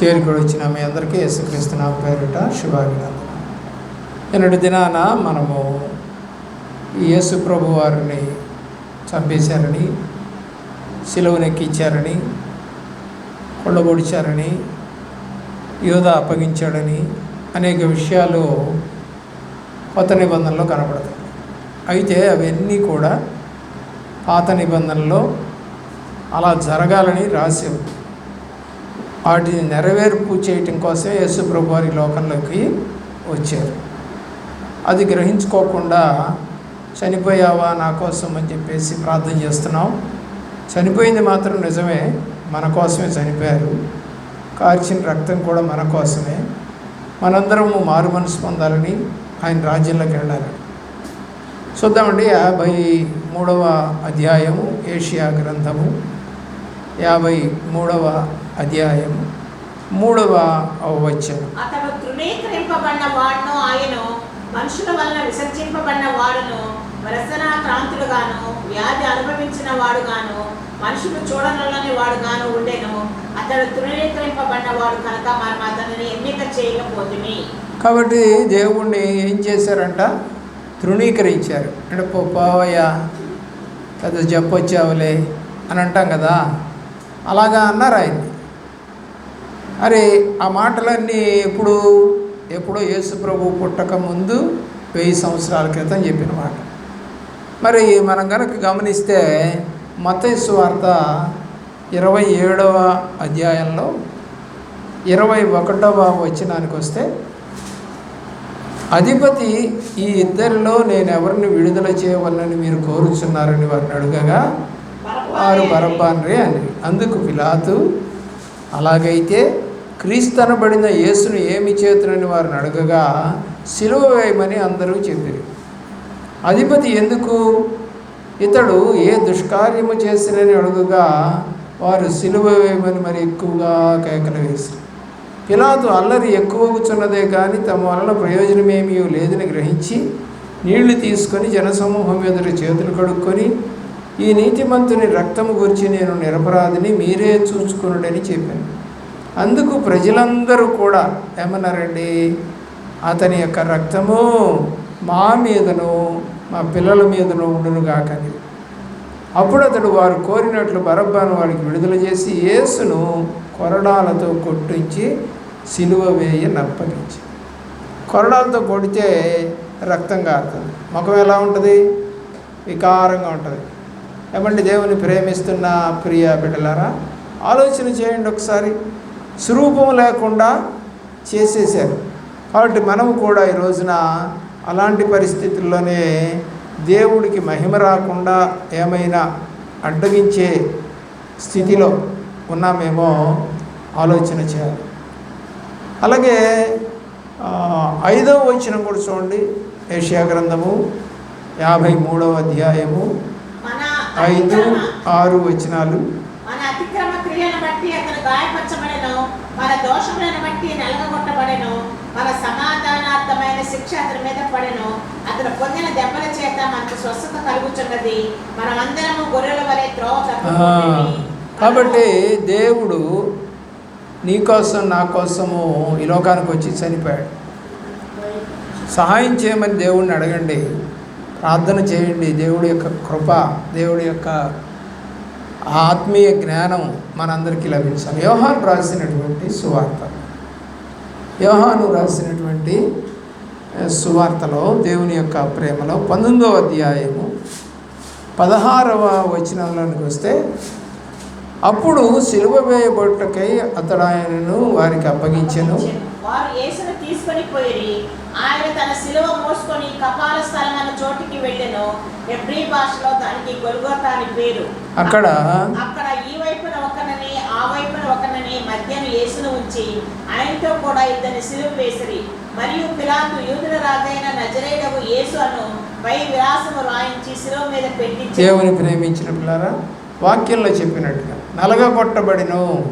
చేరుకొని వచ్చిన మీ అందరికీ యేసుక్రీస్తు నా పేరిట శుభాభినందన నిన్నటి దినాన మనము యేసు ప్రభు వారిని చంపేశారని సిలువనెక్కించారని కొళ్ళబొడిచారని యోధ అప్పగించాడని అనేక విషయాలు కొత్త నిబంధనలో కనపడతాయి అయితే అవన్నీ కూడా పాత నిబంధనలో అలా జరగాలని రాసి ఉంది. వాటిని నెరవేర్పు చేయటం కోసమే యేసు ప్రభు వారి లోకంలోకి వచ్చారు. అది గ్రహించుకోకుండా చనిపోయావా నా కోసం అని చెప్పేసి ప్రార్థన చేస్తున్నాం. చనిపోయింది మాత్రం నిజమే మన కోసమే చనిపోయారు. కార్చిన రక్తం కూడా మన కోసమే. మనందరము మారు మనసు పొందాలని ఆయన రాజ్యంలోకి వెళ్ళాలని చూద్దామండి యాభై మూడవ అధ్యాయము ఏషియా గ్రంథము. యాభై మూడవ అధ్యాయము మూడవ వచనం. అతడు తృణీకరింపబడిన వాడును ఆయను మనుషుల వలన విసర్జింపబడిన వాడును వ్యసన క్రాంతుడుగాను వ్యాధి అనుభవించిన వాడుగాను మనుషులు చూడనల్లని వాడుగాను ఉండెను. అతడు తృణీకరింపబడిన వాడు కనుక మనం అతనిని ఎన్నిక చేయకపోతుంది కాబట్టి దేవుణ్ణి ఏం చేశారంట? తృణీకరించారు. అంటే పోవయ్యా పెద్ద చెప్పొచ్చావులే అని అంటాం కదా? అలాగా అన్నారు ఆయన్ని అరే ఆ మాటలన్నీ ఎప్పుడు ఎప్పుడో యేసు ప్రభు పుట్టక ముందు వెయ్యి సంవత్సరాల క్రితం చెప్పిన మాట మరి మనం కనుక గమనిస్తే మతేసు వార్త ఇరవై ఏడవ అధ్యాయంలో ఇరవై ఒకటవ వచనానికి వస్తే అధిపతి ఈ ఇద్దరిలో నేను ఎవరిని విడుదల చేయవలనని మీరు కోరుచున్నారని వారిని అడగగా వారు బరబ్బాన్రే అని. అందుకు పిలాతు అలాగైతే క్రీస్తనబడిన యేసును ఏమి చేతునని వారిని అడగగా సిలువ వేయమని అందరూ చెప్పారు. అధిపతి ఎందుకు? ఇతడు ఏ దుష్కార్యము చేసినని అడుగుగా వారు సిలువ వేయమని మరి ఎక్కువగా కేకలు వేశారు పిలాతు అల్లరి ఎక్కువగుచున్నదే కానీ తమ వలన ప్రయోజనమేమీ లేదని గ్రహించి నీళ్ళు తీసుకొని జనసమూహం ఎదుట చేతులు కడుక్కొని ఈ నీతిమంతుని రక్తము గురించి నేను నిరపరాధిని మీరే చూసుకునుడని చెప్పాను. అందుకు ప్రజలందరూ కూడా ఏమన్నారండి? అతని యొక్క రక్తము మా మీదను మా పిల్లల మీదను ఉండును కాకని అప్పుడు అతడు వారు కోరినట్లు బరబ్బాను వాడికి విడుదల చేసి యేసును కొరడాలతో కొట్టించి సిలువ వేయ నప్పగించి. కొరడాలతో కొడితే రక్తం కారుతుంది ముఖం ఎలా ఉంటుంది? వికారంగా ఉంటుంది. ఏమంటే దేవుని ప్రేమిస్తున్న ప్రియ బిడ్డలారా ఆలోచన చేయండి ఒకసారి. స్వరూపం లేకుండా చేసేసారు కాబట్టి మనము కూడా ఈ రోజున అలాంటి పరిస్థితుల్లోనే దేవుడికి మహిమ రాకుండా ఏమైనా అడ్డగించే స్థితిలో ఉన్నామేమో ఆలోచన చేయాలి. అలాగే ఐదవ వచనం కూడా చూడండి. ఏషియా గ్రంథము యాభై మూడవ అధ్యాయము ఐదు ఆరు వచనాలు. మన మన దోషములను బట్టి నలగగొట్టబడెను. మన సమాధానార్థమైన శిక్ష అతని మీద పడెను. అతను పొందిన దెబ్బల చేత మనకు స్వస్థత కలుగుతున్నది మనమందరము గొర్రెల వలె త్రోవ కాబట్టి దేవుడు నీకోసం నా కోసము ఈ లోకానికి వచ్చి చనిపోయాడు. సహాయం చేయమని దేవుడిని అడగండి. ప్రార్థన చేయండి. దేవుడి యొక్క కృప దేవుడి యొక్క ఆత్మీయ జ్ఞానం మనందరికీ లభించాలి. యోహాను రాసినటువంటి సువార్త. యోహాను రాసినటువంటి సువార్తలో దేవుని యొక్క ప్రేమలో పంతొమ్మిదవ అధ్యాయము పదహారవ వచనంలోనికి వస్తే అప్పుడు సిలువ వేయబడుటకై అతడు ఆయనను వారికి అప్పగించెను. ఆయన తన శిలువ మోసుకొని కపాల స్థలం అన్న చోటికి వెళ్ళెను. ఎబ్రీ భాషలో దానికి గొల్గొతా అని పేరు. అక్కడ? అక్కడ ఈ వైపున ఒకనని ఆ వైపున ఒకనని మధ్యన యేసును ఉంచి ఆయనతో కూడా ఇద్దరిని సిలువ వేసిరి. మరియు పిలాతు యూదుల రాజైన నజరేడవు యేసు అను పై విలాసము రాయించి శిలువ మీద పెట్టించి దేవుని ప్రేమించిన పిల్లారా వాక్యంలో చెప్పినట్టుగా నలగగొట్టబడిను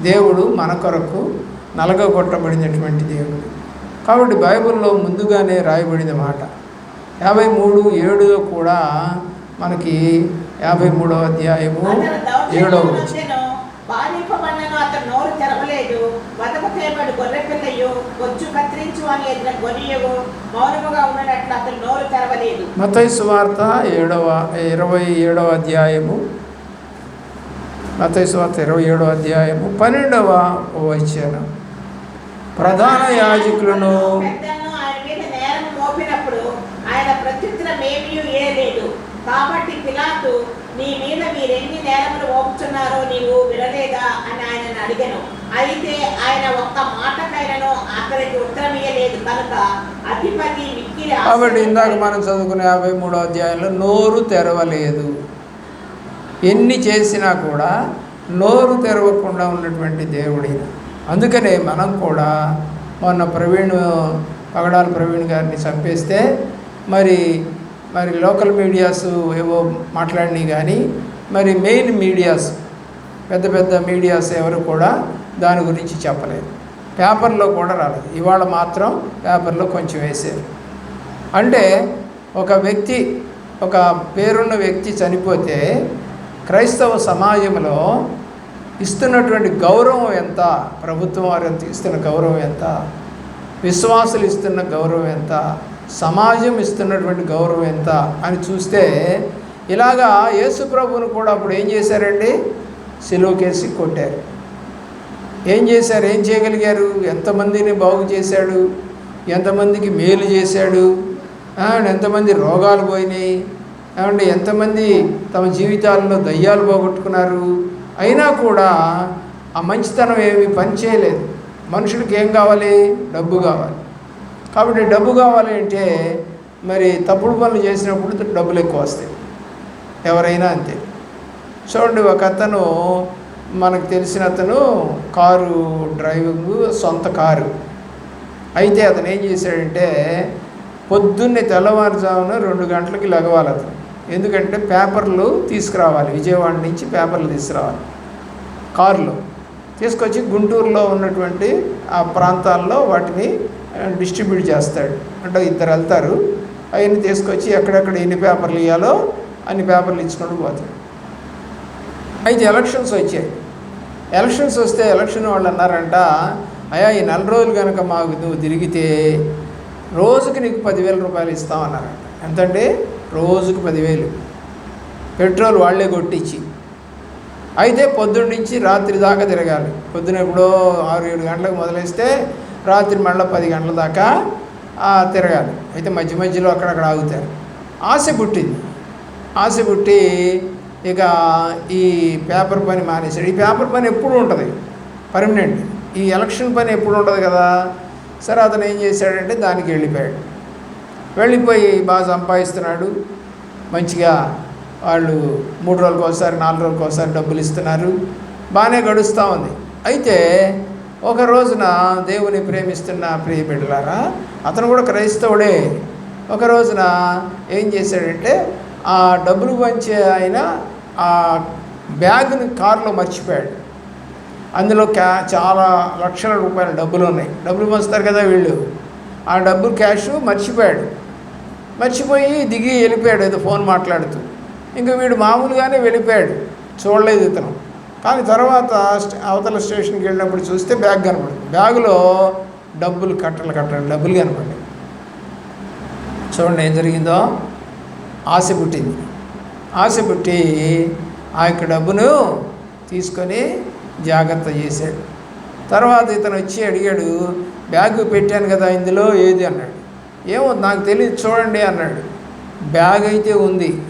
దేవుడు మన కొరకు నలగగొట్టబడినటువంటి దేవుడు. కాబట్టి బైబిల్లో ముందుగానే రాయబడిన మాట. యాభై మూడు ఏడులో కూడా మనకి యాభై మూడవ అధ్యాయము ఏడవ సువార్త ఏడవ ఇరవై ఏడవ అధ్యాయము. సువార్త ఇరవై ఏడవ అధ్యాయము పన్నెండవ వచనం. ప్రధాన యాజకులను కాబట్టి పిలాతు నీ మీద మీరెన్ని నేరములు మోపుచున్నారో నీవు వినలేదా? అని ఆయనను అడిగాను. అయితే ఆయన ఒక్క మాటకైనను అతనికి ఉత్తరం ఇయ్యలేదు. కనుక అధిపతి మిక్కిలి కాబట్టి ఇందాక మనం చదువుకున్న యాభై మూడో అధ్యాయంలో నోరు తెరవలేదు. ఎన్ని చేసినా కూడా నోరు తెరవకుండా ఉన్నటువంటి దేవుడి అందుకనే మనం కూడా మొన్న ప్రవీణ్ పగడాల ప్రవీణ్ గారిని చంపేస్తే మరి మరి లోకల్ మీడియాస్ ఏవో మాట్లాడినాయి కానీ మరి మెయిన్ మీడియాస్ పెద్ద పెద్ద మీడియాస్ ఎవరు కూడా దాని గురించి చెప్పలేదు. పేపర్లో కూడా రాలేదు. ఇవాళ మాత్రం పేపర్లో కొంచెం వేశారు. అంటే ఒక వ్యక్తి ఒక పేరున్న వ్యక్తి చనిపోతే క్రైస్తవ సమాజంలో ఇస్తున్నటువంటి గౌరవం ఎంత? ప్రభుత్వం వారు ఎంత ఇస్తున్న గౌరవం ఎంత? విశ్వాసులు ఇస్తున్న గౌరవం ఎంత? సమాజం ఇస్తున్నటువంటి గౌరవం ఎంత? అని చూస్తే ఇలాగా యేసు ప్రభువును కూడా అప్పుడు ఏం చేశారండి? సిలువకేసి కొట్టారు. ఏం చేశారు? ఏం చేయగలిగారు? ఎంతమందిని బాగు చేశాడు? ఎంతమందికి మేలు చేశాడు? ఎంతమంది రోగాలు పోయినాయి? ఏమంటే ఎంతమంది తమ జీవితాల్లో దయ్యాలు పోగొట్టుకున్నారు? అయినా కూడా ఆ మంచితనం ఏమి పని చేయలేదు ఏం కావాలి? డబ్బు కావాలి. కాబట్టి డబ్బు కావాలి అంటే మరి తప్పుడు పనులు చేసినప్పుడు డబ్బులు ఎక్కువ వస్తాయి. ఎవరైనా అంతే. చూడండి ఒక అతను మనకు తెలిసిన అతను కారు డ్రైవింగ్ సొంత కారు. అయితే అతను ఏం చేశాడంటే పొద్దున్నే తెల్లవారుజామున రెండు గంటలకి లగవాలి అతను ఎందుకంటే పేపర్లు తీసుకురావాలి. విజయవాడ నుంచి పేపర్లు తీసుకురావాలి. కారులో తీసుకొచ్చి గుంటూరులో ఉన్నటువంటి ఆ ప్రాంతాల్లో వాటిని డిస్ట్రిబ్యూట్ చేస్తాడు. అంటే ఇద్దరు వెళ్తారు. అవన్నీ తీసుకొచ్చి ఎక్కడెక్కడ ఎన్ని పేపర్లు ఇవ్వాలో అన్ని పేపర్లు ఇచ్చుకుంటూ పోతాడు. అయితే ఎలక్షన్స్ వచ్చాయి. ఎలక్షన్స్ వస్తే ఎలక్షన్ వాళ్ళు అన్నారంట అయ్యా ఈ నెల రోజులు కనుక మాకు నువ్వు తిరిగితే రోజుకి నీకు పదివేల రూపాయలు ఇస్తామన్నారంట ఎంతండి? రోజుకు పదివేలు. పెట్రోల్ వాళ్ళే కొట్టించి. అయితే పొద్దున్న నుంచి రాత్రి దాకా తిరగాలి. పొద్దున ఎప్పుడో ఆరు ఏడు గంటలకు మొదలేస్తే రాత్రి మళ్ళీ పది గంటల దాకా తిరగాలి. అయితే మధ్య మధ్యలో అక్కడక్కడ ఆగుతారు. ఆశ పుట్టింది. ఆశ పుట్టి ఇక ఈ పేపర్ పని మానేశాడు. ఈ పేపర్ పని ఎప్పుడు ఉంటుంది. పర్మనెంట్. ఈ ఎలక్షన్ పని ఎప్పుడు ఉంటుంది కదా? సరే అతను ఏం చేశాడంటే దానికి వెళ్ళిపోయాడు. వెళ్ళిపోయి బాగా సంపాదిస్తున్నాడు. మంచిగా వాళ్ళు మూడు రోజులకు ఒకసారి నాలుగు రోజులకు ఒకసారి డబ్బులు ఇస్తున్నారు. బాగానే గడుస్తూ ఉంది. అయితే ఒక రోజున దేవుని ప్రేమిస్తున్న ప్రియ బిడ్డలారా అతను కూడా క్రైస్తవుడే. ఒక రోజున ఏం చేశాడంటే ఆ డబ్బులు పంచే ఆయన ఆ బ్యాగ్ని కారులో మర్చిపోయాడు. అందులో క్యా చాలా లక్షల రూపాయల డబ్బులు ఉన్నాయి. డబ్బులు పంచుతారు కదా వీళ్ళు. ఆ డబ్బులు క్యాష్ మర్చిపోయాడు. మర్చిపోయి దిగి వెళ్ళిపోయాడు ఏదో ఫోన్ మాట్లాడుతూ. ఇంకా వీడు మామూలుగానే వెళ్ళిపోయాడు. చూడలేదు ఇతను. కానీ తర్వాత అవతల స్టేషన్కి వెళ్ళినప్పుడు చూస్తే బ్యాగ్ కనపడింది. బ్యాగులో డబ్బులు కట్టలు కట్టలు డబ్బులు కనపడ్డాయి. చూడండి ఏం జరిగిందో. ఆశ పుట్టింది. ఆశ పుట్టి ఆ యొక్క డబ్బును తీసుకొని జాగ్రత్త చేశాడు. తర్వాత ఇతను వచ్చి అడిగాడు బ్యాగ్ పెట్టాను కదా ఇందులో ఏది అన్నాడు. ఏమో నాకు తెలియదు చూడండి అన్నాడు. బ్యాగ్ అయితే ఉంది.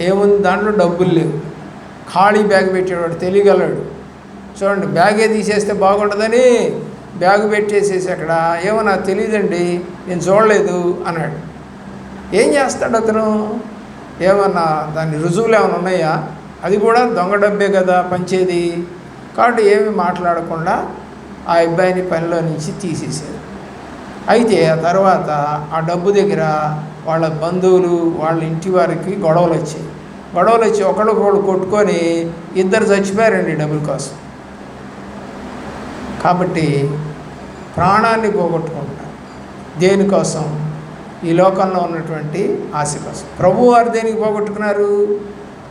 ఏముంది దాంట్లో? డబ్బులు లేవు. ఖాళీ బ్యాగ్ పెట్టేవాడు తెలియగలడు. చూడండి బ్యాగే తీసేస్తే బాగుంటుందని బ్యాగ్ పెట్టేసేసి అక్కడ ఏమో నాకు తెలియదండి నేను చూడలేదు అన్నాడు. ఏం చేస్తాడు అతను? ఏమన్నా దాని రుజువులు ఏమైనా ఉన్నాయా? అది కూడా దొంగ డబ్బే కదా పంచేది. కాబట్టి ఏమి మాట్లాడకుండా ఆ అబ్బాయిని పనిలో నుంచి తీసేసారు అయితే ఆ తర్వాత ఆ డబ్బు దగ్గర వాళ్ళ బంధువులు వాళ్ళ ఇంటి వారికి గొడవలు వచ్చాయి. గొడవలు వచ్చి ఒకళ్ళొకళ్ళు కొట్టుకొని ఇద్దరు చచ్చిపోయారండి డబ్బుల కోసం. కాబట్టి ప్రాణాన్ని పోగొట్టుకుంటున్నారు. దేనికోసం ఈ లోకంలో ఉన్నటువంటి ఆశ కోసం. ప్రభు వారు దేనికి పోగొట్టుకున్నారు?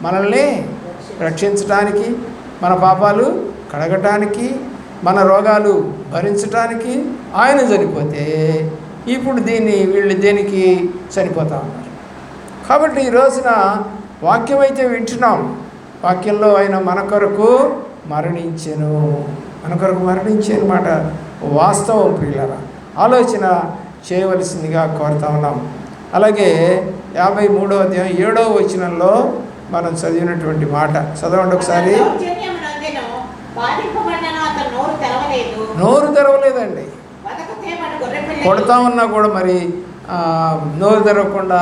మనల్ని రక్షించడానికి మన పాపాలు కడగటానికి మన రోగాలు భరించడానికి ఆయన చనిపోతే ఇప్పుడు దీన్ని వీళ్ళు దేనికి చనిపోతా ఉన్నారు? కాబట్టి ఈ రోజున వాక్యం అయితే వింటున్నాం. వాక్యంలో ఆయన మన కొరకు మరణించాను. మన కొరకు మరణించే మాట వాస్తవం ప్రియులరా. ఆలోచన చేయవలసిందిగా కోరుతా ఉన్నాం. అలాగే యాభై మూడో అధ్యాయం ఏడో వచనంలో మనం చదివినటువంటి మాట. చదవండి ఒకసారి అతడు దౌర్జన్యమునందెను, బాధింపబడినను అతను నోరు తెరవలేదు? నోరు తెరవలేదండి. కొడతా ఉన్నా కూడా మరి నోరు తెరవకుండా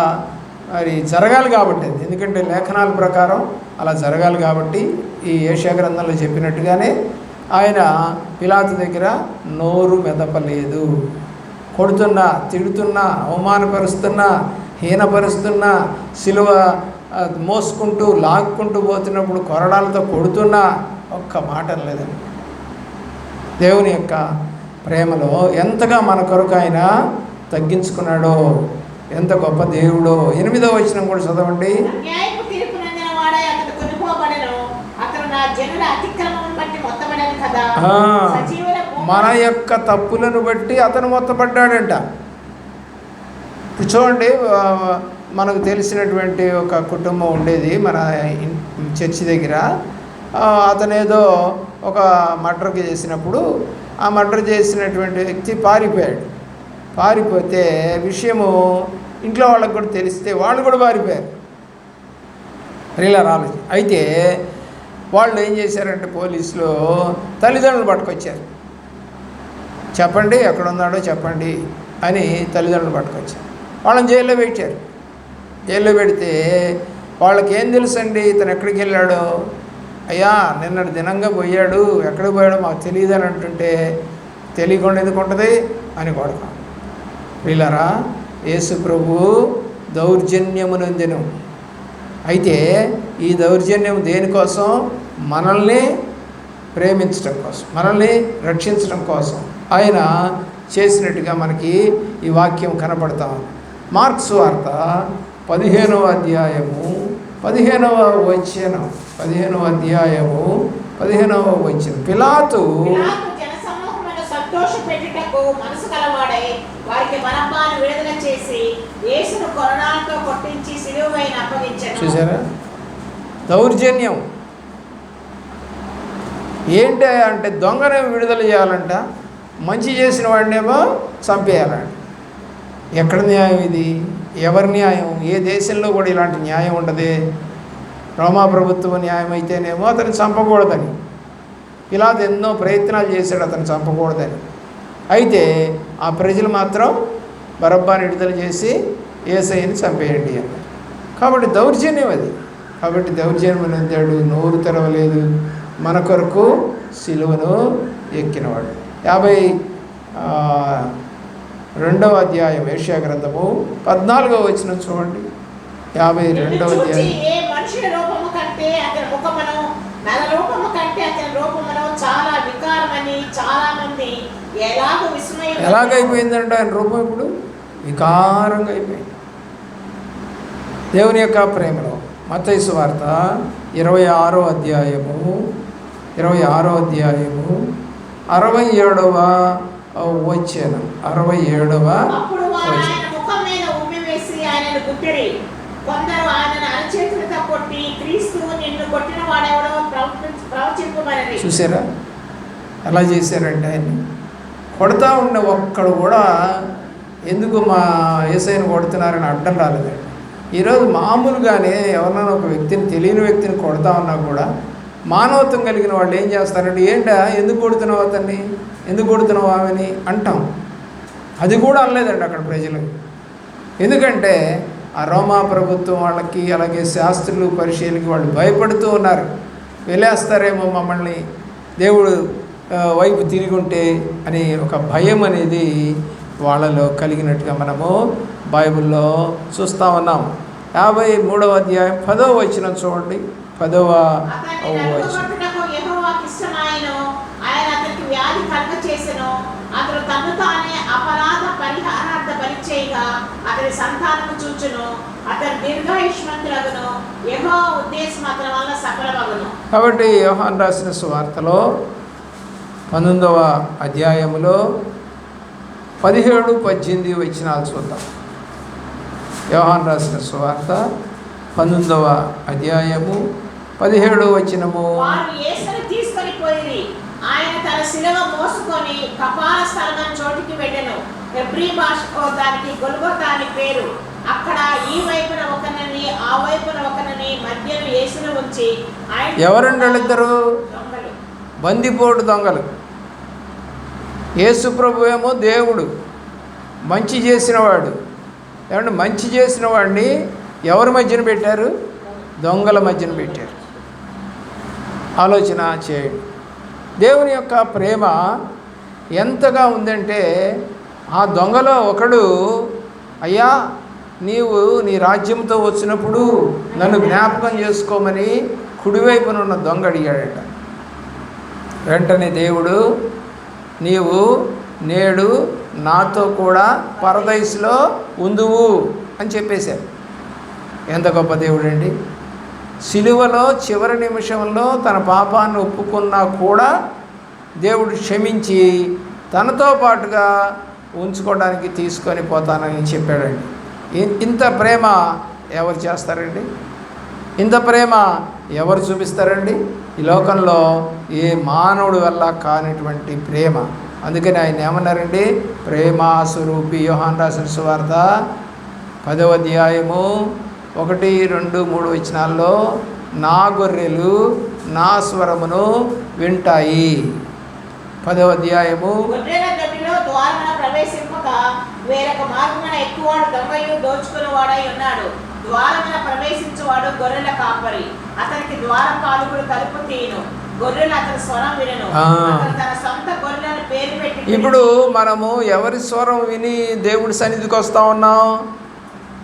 మరి జరగాలి కాబట్టి అది. ఎందుకంటే లేఖనాల ప్రకారం అలా జరగాలి కాబట్టి ఈ ఏషియా గ్రంథంలో చెప్పినట్టుగానే ఆయన పిలాతు దగ్గర నోరు మెదపలేదు. కొడుతున్నా తిడుతున్నా అవమానపరుస్తున్నా హీనపరుస్తున్నా సిలువ మోసుకుంటూ లాక్కుంటూ పోతున్నప్పుడు కొరడాలతో కొడుతున్నా ఒక్క మాట లేదండి దేవుని యొక్క ప్రేమలో ఎంతగా మన కొరకు ఆయన తగ్గించుకున్నాడో ఎంత గొప్ప దేవుడో. ఎనిమిదో వచనం కూడా చదవండి. మన యొక్క తప్పులను బట్టి అతను మొత్తపడ్డాడంట ఇప్పుడు చూడండి మనకు తెలిసినటువంటి ఒక కుటుంబం ఉండేది మన చర్చి దగ్గర. అతనేదో అతను ఏదో ఒక మర్డర్కి చేసినప్పుడు ఆ మర్డర్ చేసినటువంటి వ్యక్తి పారిపోయాడు. పారిపోతే విషయము ఇంట్లో వాళ్ళకి కూడా తెలిస్తే వాళ్ళు కూడా పారిపోయారు. రీలా రాలేదు అయితే వాళ్ళు ఏం చేశారంటే పోలీసులు తల్లిదండ్రులు పట్టుకొచ్చారు. చెప్పండి ఎక్కడ ఉన్నాడో చెప్పండి అని తల్లిదండ్రులు పట్టుకొచ్చారు. వాళ్ళని జైల్లో పెట్టారు. జైల్లో పెడితే వాళ్ళకి ఏం తెలుసండి? ఇతను ఎక్కడికి వెళ్ళాడో? అయ్యా నిన్నటి దినంగా పోయాడు ఎక్కడికి పోయాడో మాకు తెలియదు అని అంటుంటే తెలియకుండా ఎందుకు ఉంటుంది? అని కొడతాం. వీళ్ళరా యేసు ప్రభు దౌర్జన్యమునందెను అయితే ఈ దౌర్జన్యం దేనికోసం మనల్ని ప్రేమించడం కోసం మనల్ని రక్షించడం కోసం. ఆయన చేసినట్టుగా మనకి ఈ వాక్యం కనపడతా ఉంది. మార్క్స్ వార్త పదిహేనవ అధ్యాయము పదిహేనవ వచనం పదిహేనవ అధ్యాయము పదిహేనవ వచనం. పిలాతు చూసారా దౌర్జన్యం. ఏంటి అంటే దొంగనే విడుదల చేయాలంట మంచి చేసిన వాడినేమో చంపేయాలంట. ఎక్కడ న్యాయం ఇది? ఎవరి న్యాయం? ఏ దేశంలో కూడా ఇలాంటి న్యాయం ఉండదే. రోమా ప్రభుత్వ న్యాయం అయితేనేమో అతను చంపకూడదని. ఇలా ఎన్నో ప్రయత్నాలు చేశాడు అతను చంపకూడదని. అయితే ఆ ప్రజలు మాత్రం బరబ్బాని విడుదల చేసి ఏసైని చంపేయండి అన్నారు. కాబట్టి దౌర్జన్యం అది. కాబట్టి దౌర్జన్యం అందాడు నోరు తెరవలేదు. మన కొరకు సిలువను ఎక్కినవాడు. యాభై రెండవ అధ్యాయం ఏషియా గ్రంథము పద్నాలుగవ వచ్చిన చూడండి. యాభై రెండవ అధ్యాయం. ఎలాగైపోయిందంటే ఆయన రూపం ఇప్పుడు వికారంగా అయిపోయింది. దేవుని యొక్క ప్రేమలో మత్తయి వార్త ఇరవై ఆరో అధ్యాయము ఇరవై ఆరో అధ్యాయము అరవై ఏడవ వచ్చాను. అరవై ఏడవ. ఆయన అరచేతులతో కొట్టి క్రీస్తు నిన్ను కొట్టిన వాడెవడో చూసారా? ఎలా చేశారంటే ఆయన్ని? కొడతా ఉన్న ఒక్కడు కూడా ఎందుకు మా ఏసైని కొడుతున్నారని అడ్డం రాలేదండి. ఈరోజు మామూలుగానే ఎవరినైనా ఒక వ్యక్తిని తెలియని వ్యక్తిని కొడతా ఉన్నా కూడా మానవత్వం కలిగిన వాళ్ళు ఏం చేస్తారంటే ఏంటా? ఎందుకు కొడుతున్నావు అతన్ని? ఎందుకు కొడుతున్నావు ఆమెని? అంటాం. అది కూడా అనలేదండి అక్కడ ప్రజలు. ఎందుకంటే ఆ రోమా ప్రభుత్వం వాళ్ళకి అలాగే శాస్త్రులు పరిశీలికి వాళ్ళు భయపడుతూ ఉన్నారు. వెళ్ళేస్తారేమో మమ్మల్ని. దేవుడు వైపు తిరిగి ఉంటే అని ఒక భయం అనేది వాళ్ళలో కలిగినట్టుగా మనము బైబిల్లో చూస్తూ ఉన్నాం. యాభై మూడవ అధ్యాయం పదవ వచ్చిన చూడండి. పదవ తానే అపరాధ పరిహారార్థ అతని సంతానము చూచును. అతను దీర్ఘాయుష్మంతులగును. ఉద్దేశం అతని వల్ల సఫలమగును. కాబట్టి యోహాన్ రాసిన సువార్తలో పంతొమ్మిదవ అధ్యాయములో పదిహేడు పద్దెనిమిది వచ్చినాలు చూద్దాం. యోహాన్ రాసిన సువార్త పంతొమ్మిదవ అధ్యాయము పదిహేడు వచనము. వారు యేసుని తీసుకొని పోయిరి. ఆయన తన శిలువ మోసుకొని కపాల స్థలం చోటికి వెళ్ళెను. హెబ్రీ భాషలో దానికి గొల్గొతా అని పేరు. అక్కడ ఈ వైపున ఒకనని ఆ వైపున ఒకనని మధ్యలో యేసును ఉంచి ఆయన ఎవరండి వాళ్ళిద్దరు? దొంగలు. బందిపోటు దొంగలు. యేసుప్రభు ఏమో దేవుడు. మంచి చేసినవాడు. ఏమంటే మంచి చేసిన వాడిని ఎవరి మధ్యన పెట్టారు? దొంగల మధ్యన పెట్టారు. ఆలోచన చేయండి. దేవుని యొక్క ప్రేమ ఎంతగా ఉందంటే ఆ దొంగలో ఒకడు అయ్యా నీవు నీ రాజ్యంతో వచ్చినప్పుడు నన్ను జ్ఞాపకం చేసుకోమని కుడివైపున ఉన్న దొంగ అడిగాడట. వెంటనే దేవుడు నీవు నేడు నాతో కూడా పరదైస్లో ఉందువు అని చెప్పేశారు ఎంత గొప్ప దేవుడండి. సిలువలో చివరి నిమిషంలో తన పాపాన్ని ఒప్పుకున్నా కూడా దేవుడు క్షమించి తనతో పాటుగా ఉంచుకోవడానికి తీసుకొని పోతానని చెప్పాడండి. ఇ- ఇంత ప్రేమ ఎవరు చేస్తారండి? ఇంత ప్రేమ ఎవరు చూపిస్తారండి? ఈ లోకంలో ఏ మానవుడి వల్ల కానిటువంటి ప్రేమ? అందుకని ఆయన ఏమన్నారండి? ప్రేమ స్వరూపి యోహాన్ రాసిన సువార్త పదవ అధ్యాయము ఒకటి రెండు మూడు వచనాల్లో నా గొర్రెలు నా స్వరమును వింటాయి. పదవ అధ్యాయము. గొర్రెల దొడ్డిలో ద్వారమున ప్రవేశింపక వేరొక మార్గమున ఎక్కువాడు దొంగయు దోచుకునేవాడై ఉన్నాడు. ద్వారమున ప్రవేశించువాడు గొర్రెల కాపరి. అతనికి ద్వారం పాలుగుడు తలుపు తీయను. గొర్రెలు అతని స్వరం వినను. ఆ. అతను తన సొంత గొర్రెలను పేరు పెట్టి ఇప్పుడు మనము ఎవరి స్వరం విని దేవుడి సన్నిధికి వస్తూ ఉన్నాం?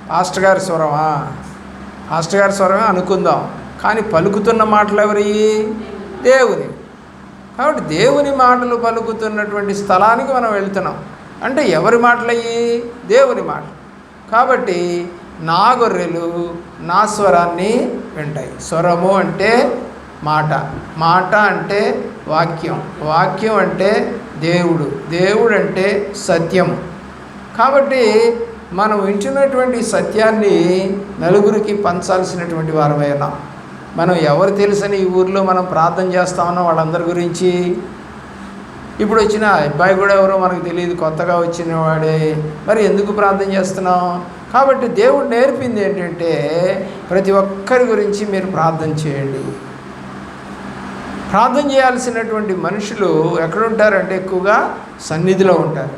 పాస్టర్ గారి స్వరమా? పాస్టర్ గారి స్వరమే అనుకుందాం. కానీ పలుకుతున్న మాటలు ఎవరి? దేవుని. కాబట్టి దేవుని మాటలు పలుకుతున్నటువంటి స్థలానికి మనం వెళ్తున్నాం. అంటే ఎవరి మాటలయ్యి? దేవుని మాట కాబట్టి నా గొర్రెలు నా స్వరాన్ని వింటాయి. స్వరము అంటే మాట. మాట అంటే వాక్యం. వాక్యం అంటే దేవుడు. దేవుడు అంటే సత్యము. కాబట్టి మనం వింటున్నటువంటి సత్యాన్ని నలుగురికి పంచాల్సినటువంటి వారమై ఉన్నాం. మనం ఎవరు తెలుసని ఈ ఊర్లో మనం ప్రార్థన చేస్తా ఉన్నాం వాళ్ళందరి గురించి. ఇప్పుడు వచ్చిన అబ్బాయి కూడా ఎవరో మనకు తెలియదు కొత్తగా వచ్చిన వాడే. మరి ఎందుకు ప్రార్థన చేస్తున్నాం? కాబట్టి దేవుడు నేర్పింది ఏంటంటే ప్రతి ఒక్కరి గురించి మీరు ప్రార్థన చేయండి. ప్రార్థన చేయాల్సినటువంటి మనుషులు ఎక్కడుంటారంటే ఎక్కువగా సన్నిధిలో ఉంటారు.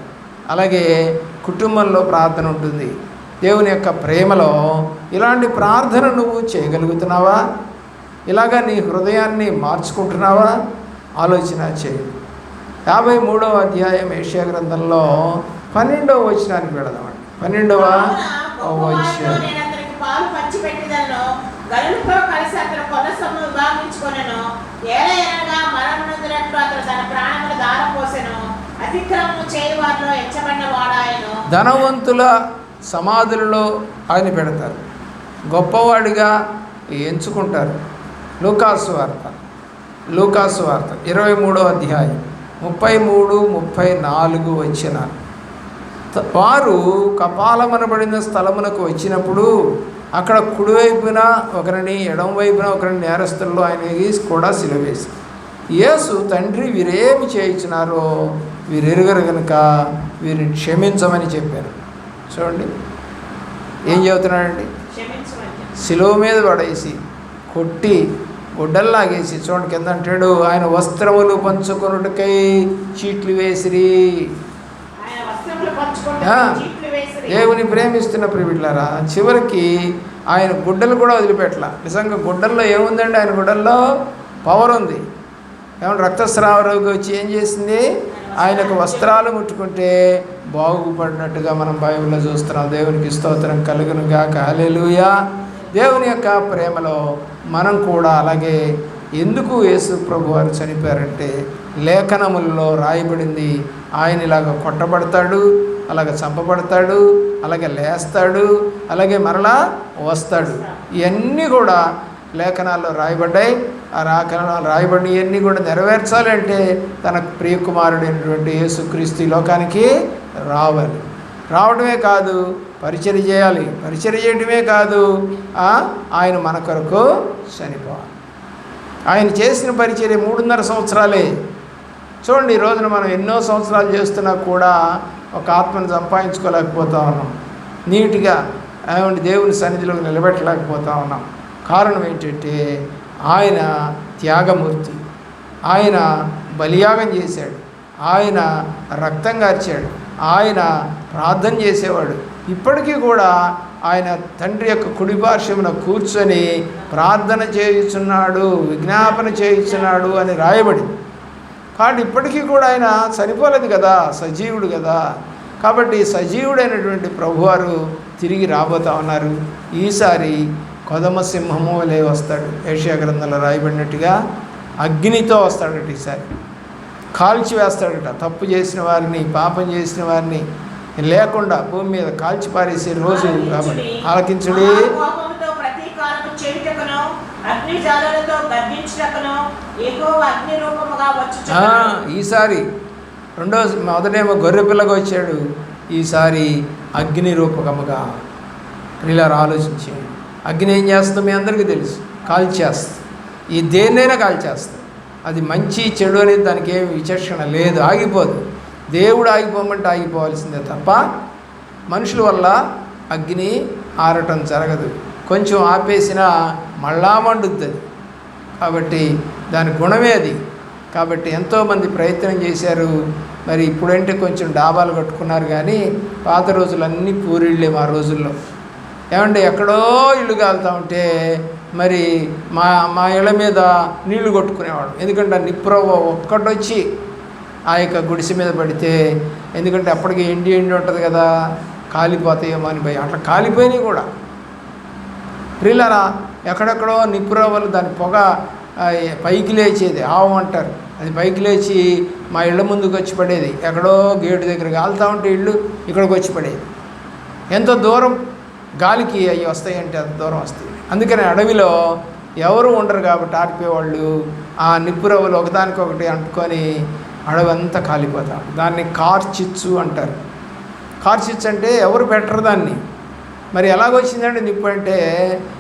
అలాగే కుటుంబంలో ప్రార్థన ఉంటుంది. దేవుని యొక్క ప్రేమలో ఇలాంటి ప్రార్థన నువ్వు చేయగలుగుతున్నావా? ఇలాగా నీ హృదయాన్ని మార్చుకుంటున్నావా? ఆలోచన చేయి. యాభై మూడవ అధ్యాయం ఏషియా గ్రంథంలో పన్నెండవ వచనానికి వెళదామండి పన్నెండవ వచనం. ఏలయనగా అతను తన ప్రాణములు దారపోసెను. ధనవంతుల సమాధులలో ఆయన పెడతారు. గొప్పవాడిగా ఎంచుకుంటారు. లూకాసు వార్త. లూకాసు వార్త. ఇరవై మూడో అధ్యాయం. ముప్పై మూడు ముప్పై నాలుగు వచ్చిన. వారు కపాలమనబడిన స్థలమునకు వచ్చినప్పుడు అక్కడ కుడివైపున ఒకరిని ఎడం వైపున ఒకరిని నేరస్తుల్లో ఆయన కూడా సిలువేసి యేసు తండ్రి వీరేమి చేయించినారో వీరెరుగరు కనుక వీరిని క్షమించమని చెప్పారు. చూడండి. ఏం చెబుతున్నాడండి? శిలువ మీద పడేసి కొట్టి గుడ్డల్లాగేసి చూడండి కింద అంటాడు ఆయన వస్త్రములు పంచుకొనుటకై చీట్లు వేసిరి. దేవుని ప్రేమిస్తున్న ప్రియులారా చివరికి ఆయన గుడ్డలు కూడా వదిలిపెట్టాల నిజంగా గుడ్డల్లో ఏముందండి? ఆయన గుడ్డల్లో పవర్ ఉంది. ఏమన్నా రక్తస్రావ రోగి వచ్చి ఏం చేసింది? ఆయనకు వస్త్రాలు ముట్టుకుంటే బాగుపడినట్టుగా మనం బైబిల్లో చూస్తున్నాం. దేవునికి స్తోత్రం కలుగును గాక. హల్లెలూయా. దేవుని యొక్క ప్రేమలో మనం కూడా అలాగే ఎందుకు యేసు ప్రభు వారు చనిపోయారంటే లేఖనములలో రాయబడింది. ఆయన ఇలాగ కొట్టబడతాడు అలాగ చంపబడతాడు అలాగే లేస్తాడు అలాగే మరలా వస్తాడు. ఇవన్నీ కూడా లేఖనాల్లో రాయబడ్డాయి. ఆ లేఖనాలు రాయబడినవన్నీ కూడా నెరవేర్చాలి అంటే తన ప్రియకుమారుడైనటువంటి యేసుక్రీస్తు ఈ లోకానికి రావాలి. రావడమే కాదు పరిచయం చేయాలి. పరిచయం చేయడమే కాదు ఆయన మన కొరకు చనిపోవాలి. ఆయన చేసిన పరిచర్య మూడున్నర సంవత్సరాలే. చూడండి ఈ రోజున మనం ఎన్నో సంవత్సరాలు చేస్తున్నా కూడా ఒక ఆత్మను సంపాదించుకోలేకపోతా ఉన్నాం. నీట్గా ఏమంటే దేవుని సన్నిధిలో నిలబెట్టలేకపోతా ఉన్నాం. కారణం ఏంటంటే ఆయన త్యాగమూర్తి. ఆయన బలియాగం చేశాడు. ఆయన రక్తం గార్చాడు ఆయన ప్రార్థన చేసేవాడు. ఇప్పటికీ కూడా ఆయన తండ్రి యొక్క కుడిపార్శ్వమున కూర్చొని ప్రార్థన చేయుచున్నాడు విజ్ఞాపన చేయుచున్నాడు అని రాయబడింది. కాబట్టి ఇప్పటికీ కూడా ఆయన చనిపోలేదు కదా సజీవుడు కదా. కాబట్టి సజీవుడైనటువంటి ప్రభువారు తిరిగి రాబోతా ఉన్నారు. ఈసారి కొదమ సింహము వలె వస్తాడు. ఏషియా గ్రంథంలో రాయబడినట్టుగా అగ్నితో వస్తాడట ఈసారి. కాల్చి వేస్తాడట. తప్పు చేసిన వారిని పాపం చేసిన వారిని లేకుండా భూమి మీద కాల్చి పారేసే రోజు కాబట్టి ఆలకించుడి. ఈసారి రెండో మొదటేమో గొర్రె పిల్లగా వచ్చాడు. ఈసారి అగ్ని రూపకముగా ప్రియులారు ఆలోచించండి అగ్ని ఏం చేస్తుందో మీ అందరికీ తెలుసు. కాల్చేస్తుంది. ఈ దేన్నైనా కాల్చేస్తుంది. అది మంచి చెడు అనేది దానికి ఏమి విచక్షణ లేదు. ఆగిపోదు. దేవుడు ఆగిపోమంటే ఆగిపోవాల్సిందే తప్ప మనుషుల వల్ల అగ్ని ఆరటం జరగదు. కొంచెం ఆపేసినా మళ్ళా మండుద్ది కాబట్టి దాని గుణమే అది. కాబట్టి ఎంతోమంది ప్రయత్నం చేశారు. మరి ఇప్పుడంటే కొంచెం డాబాలు కట్టుకున్నారు కానీ పాత రోజులన్నీ పూరిళ్ళే మా రోజుల్లో. ఏమంటే ఎక్కడో ఇల్లు కాలుతా ఉంటే మరి మా మా ఇళ్ళ మీద నీళ్ళు కొట్టుకునేవాడు ఎందుకంటే ఆ నిప్పురవ్వ ఒక్కటొచ్చి ఆ యొక్క గుడిసె మీద పడితే ఎందుకంటే అప్పటికి ఎండి ఎండి ఉంటుంది కదా కాలిపోతాయేమో అని భయం. అట్లా కాలిపోయినాయి కూడా. ప్రిల్లరా ఎక్కడెక్కడో నిప్పురవ్వలు దాని పొగ పైకి లేచేది ఆవు అంటారు. అది పైకి లేచి మా ఇళ్ళ ముందుకు వచ్చి పడేది. ఎక్కడో గేటు దగ్గర కాలుతూ ఉంటే ఇళ్ళు ఇక్కడికి వచ్చి పడేది. ఎంతో దూరం గాలికి అవి వస్తాయంటే అంత దూరం వస్తాయి. అందుకని అడవిలో ఎవరు ఉండరు కాబట్టి ఆర్పేవాళ్ళు ఆ నిప్పురవ్వలు ఒకదానికొకటి అంటుకొని అడవి అంతా కాలిపోతాం. దాన్ని కార్చిచ్చు అంటారు. కార్చిచ్చు అంటే ఎవరు పెట్టరు దాన్ని. మరి ఎలాగొచ్చిందంటే నిప్పు అంటే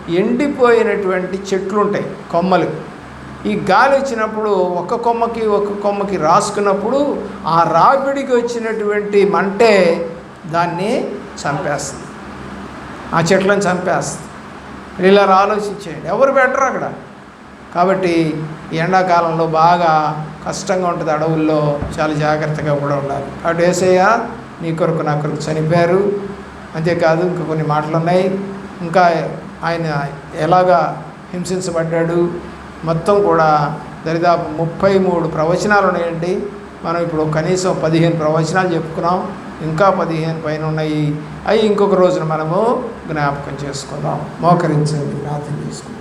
ఎండిపోయినటువంటి చెట్లు ఉంటాయి కొమ్మలు. ఈ గాలి వచ్చినప్పుడు ఒక కొమ్మకి ఒక కొమ్మకి రాసుకున్నప్పుడు ఆ రాపిడికి వచ్చినటువంటి మంటే దాన్ని చంపేస్తుంది. ఆ చెట్లను చంపేస్తుంది ఇలా ఆలోచించేయండి. ఎవరు బెటర్ అక్కడ. కాబట్టి ఈ ఎండాకాలంలో బాగా కష్టంగా ఉంటుంది అడవుల్లో చాలా జాగ్రత్తగా కూడా ఉండాలి. కాబట్టి వేసయ్య నీ కొరకు నా కొరకు చనిపోయారు. అంతేకాదు ఇంకా కొన్ని మాటలు ఉన్నాయి ఇంకా ఆయన ఎలాగా హింసించబడ్డాడు? మొత్తం కూడా దరిదాపు ముప్పై మూడు ప్రవచనాలు ఉన్నాయండి. మనం ఇప్పుడు కనీసం పదిహేను ప్రవచనాలు చెప్పుకున్నాం. ఇంకా పదిహేను పైన ఉన్నాయి. అవి ఇంకొక రోజున మనము జ్ఞాపకం చేసుకుందాం. మోకరించండి ప్రార్థన చేసుకుందాం.